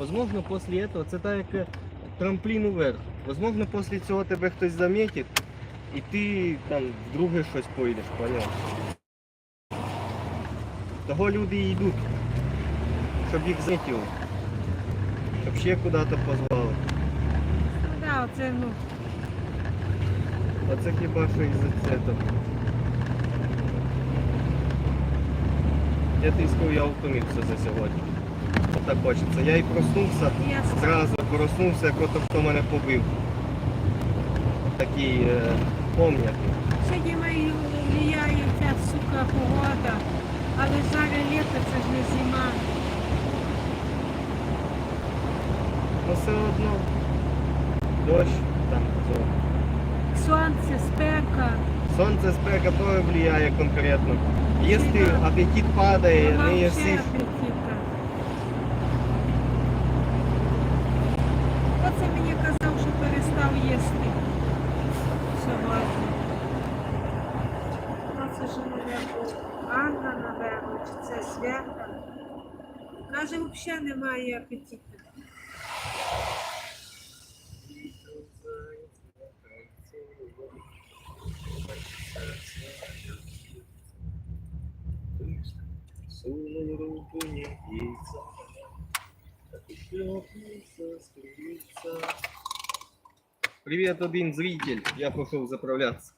Возможно, після этого це так як е, трамплін уверх. Возможно, після цього тебе хтось замітить, і ти там в друге щось пойдеш, поняв? Того люди і йдуть, щоб їх замітили. Щоб ще куди-то позвали. Ну да, оце, ну, Оце хіба що із-за цього. Я тискав, я втомився за сьогодні. Так хочеться. Я і проснувся, зразу проснувся, як ото хто мене побив. Такий е, помнятий. Сьогодні влияє ця сука погода, але зараз літо це ж не зима. Ну все одно. Дощ, там то. Сонце, спека. Сонце спека теж впливає конкретно. Якщо апетит падає, не вже їси. Напевно, Анна, чи це свята. Каже, взагалі немає апетиту. Сунул руку не яйца, так и шлепнулся, скрылся. Привет, один зритель. Я пошел заправляться.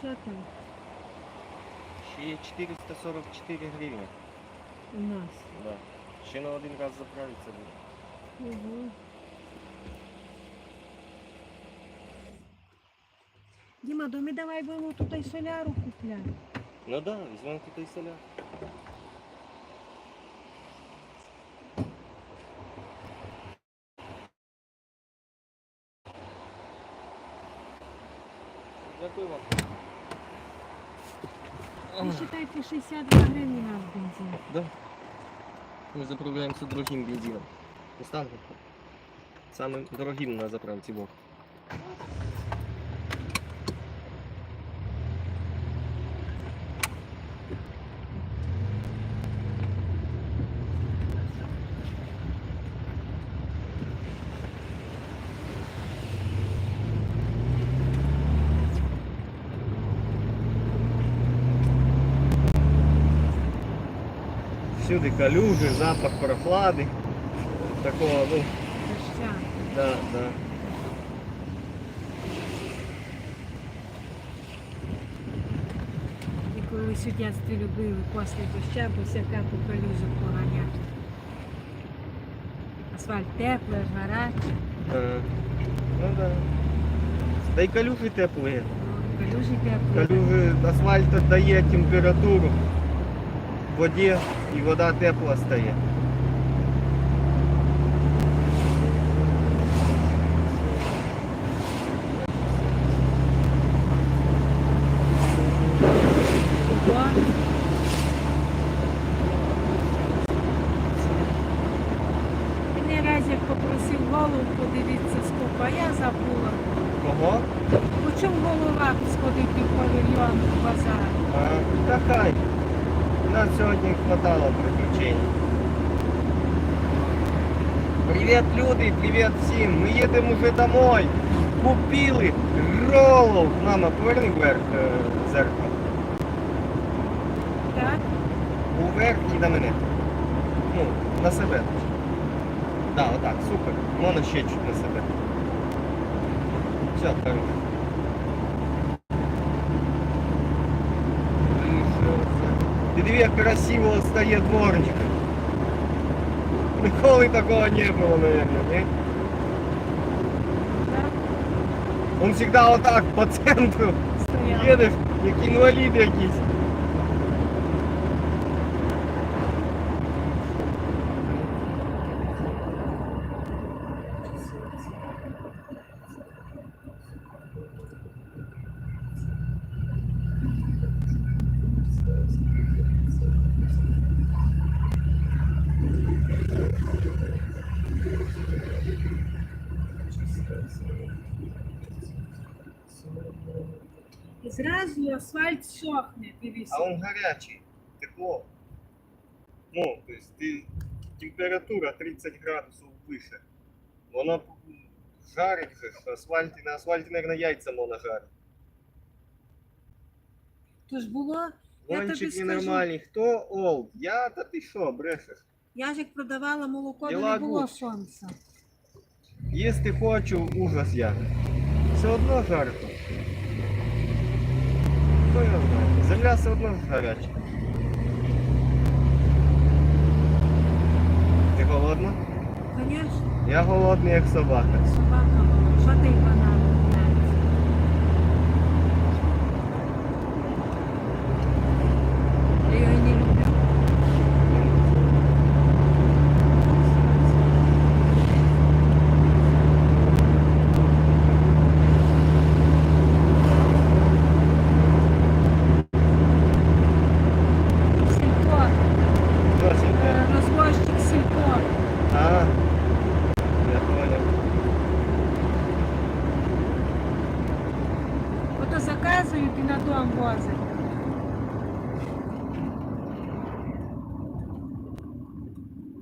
Що там Ще є 444 гривні. у нас? Да. Ще на один раз заправиться буде. Угу. Діма, то ми давай будемо тут і соляру купляти. Ну да, візьмемо тут і соля. Ви считайте 62 гривні наш бензин. Да. Мы заправляемся другим бензином. Мустанг. Самым дорогим на заправке был. Всюди калюжи, запах прохлады. Такого, ну, да, да. І колись у дитинстві любили після доща, бо всяка по калюжах поганяти. Асфальт теплий, гарячий. Ага. Ну да. Да и калюжи теплые. Ну, Калюжі теплі. Калюжи, асфальт дає температуру в воді і вода тепла стає. Мене раз попросив голову подивитися скільки, а я забула. Кого? По чому голова сходити в павільйон в базар? А, та хай. Нас сьогодні хватало приключень. Привіт, люди, привіт всім. Ми їдемо вже домой. Купили роллов. Мама, поверни вверх е, зеркало. Так? Уверх і на мене. Ну, на себе. Так, да, отак, супер. Можна ще чуть на себе. Все, хорошо. Ти диви, як красиво стає дворник. Ніколи такого не було, наверное, не? Так? Он всегда вот так по центру Стояв. едешь, як інвалід якийсь. І зразу асфальт сохне, дивися. А он гарячий, тепло. Ну, то есть температура 30 градусів вище. Вона жарить же, асфальт, на асфальті, наверное, яйця можна жарити. Тож було, я тобі Гонщик скажу, ненормальний. Хто олд? Я, та ти що, брешеш? я ж як продавала молоко, то Діла не було гуд. сонця. Їсти хочу, ужас я. Все одно жарко. Хто його знає? Земля все одно гаряча. Ти голодна? Звісно, Я голодний, як собака. собака була. Що ти й банан? Я його й не люблю. Сільпо, Досить, е, так? розвозчик сільпо. А, я понял. Ото заказують і на дом возять.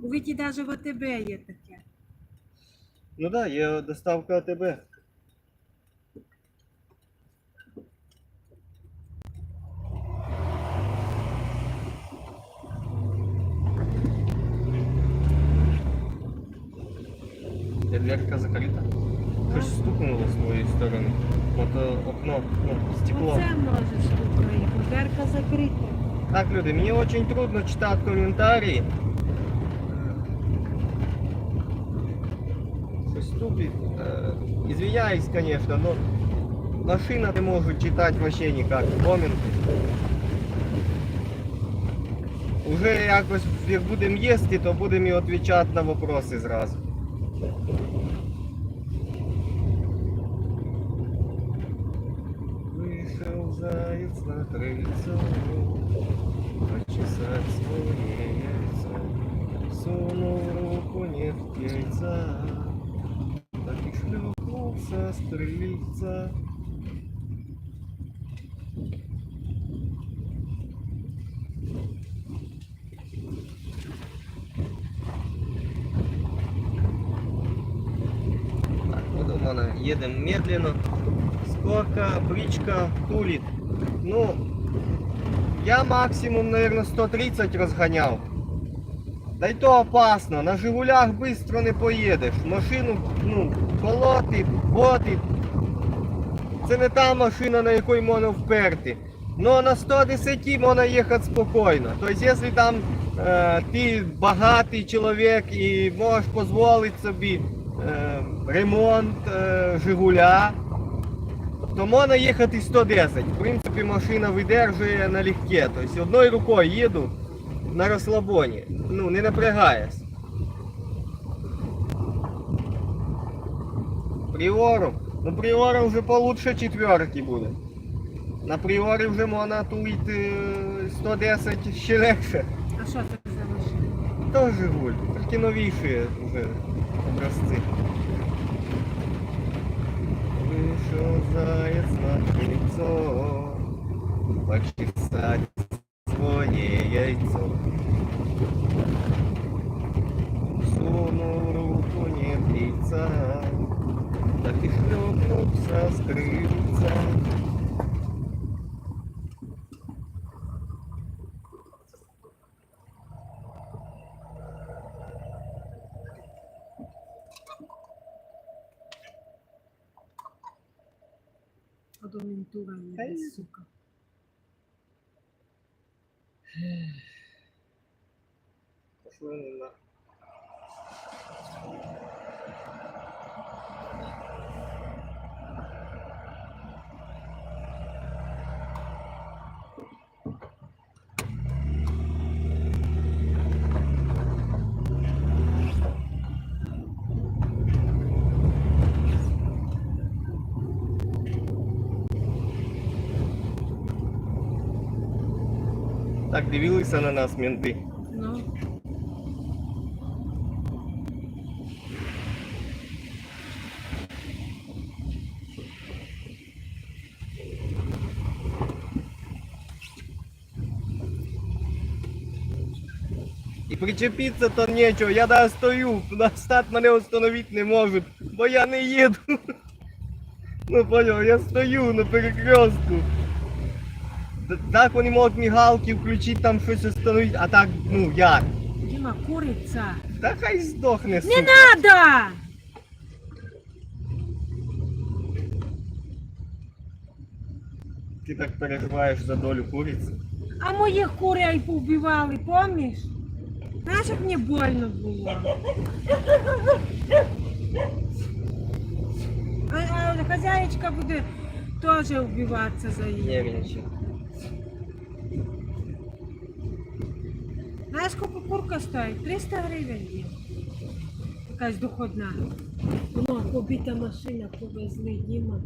У навіть в АТБ є таке. Ну да, є доставка АТБ. Дверка закрита. Щось стукнуло з твоєї сторони. Ото окно, ну, стекло. Оце може стукає, дверка закрита. Так, люди, мне очень трудно читать комментарии. Щось тупит. Э, Извиняюсь, конечно, но машина не может читать вообще никак коменти. Уже якось, як будемо їсти, то будемо і відповідати на вопроси зразу. Заяц на крыльцо, почесать свое яйцо. Сунул руку не в яйца, так и шлепнулся с. Так, подумано, едем медленно. Сколько бричка тулит. Ну, я максимум, наверное, 130 разгонял. Да й то опасно, на Жигулях быстро не поїдеш. Машину, ну, колотить, ботить. Це не та машина, на якій можна вперти. Но на 110 можна їхати спокійно. Тобто, якщо там е, ти багатий чоловік і можеш дозволити собі е, ремонт е, Жигуля, то можна їхати 110. В принципі, машина видержує налегке. Тобто одною рукою їду на розслабоні. Ну, не напрягаюсь. Приору. Ну приора вже получше четверки буде. На приорі вже можна тулити е, 110 ще легше. А що це за машина? То Жигуль, тільки новіші вже образці. вышел заяц на крыльцо, почесать свое яйцо. Сунул руку не в лица, так и шлепнулся с крыльца. Та є, й- Так дивилися на нас менти. Ну, І причепитися то нічого, я да стою, стат мене остановити не можуть, бо я не їду. Ну понял, я стою на перекрестку. Т- Так вони можуть мігалки включити, там щось остановити, а так, ну як? Діма, куриця. Та хай здохне, Не сука. надо! Ти так переживаєш за долю куриці. А моїх курей повбивали, помніш? Знаєш, як мені больно було. А, а хазяєчка буде теж вбиватися за її. Нервничай. Скільки курка стоїть? 300 гривень є. Якась доходна. Воно побита машина, повезли Діма.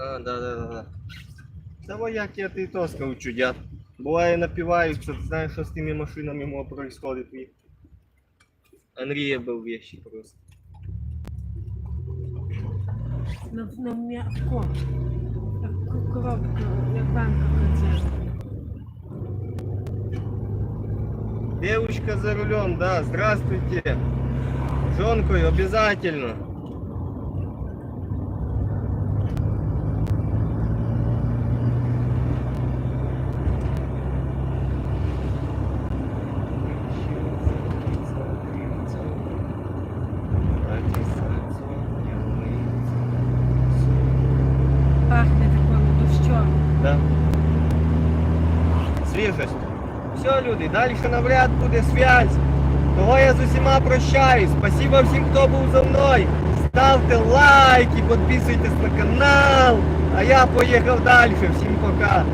А, да, да, да, да. Та вояк я ти то скажу, чудят. Буває напиваються, ти знаєш, що з тими машинами може происходить. в- Андрія був вещи просто. На, на м'яко. Так коробка, як банка концертна. Девушка за рулем, да, здравствуйте. Жонкой обязательно. Пахне такою дощом. Да. Свіжость. Все, люди, далі навряд буде связь. Того я з усіма прощаюсь. Спасибо всім, хто був за мною. Ставте лайки, підписуйтесь на канал. А я поїхав далі. Всім пока.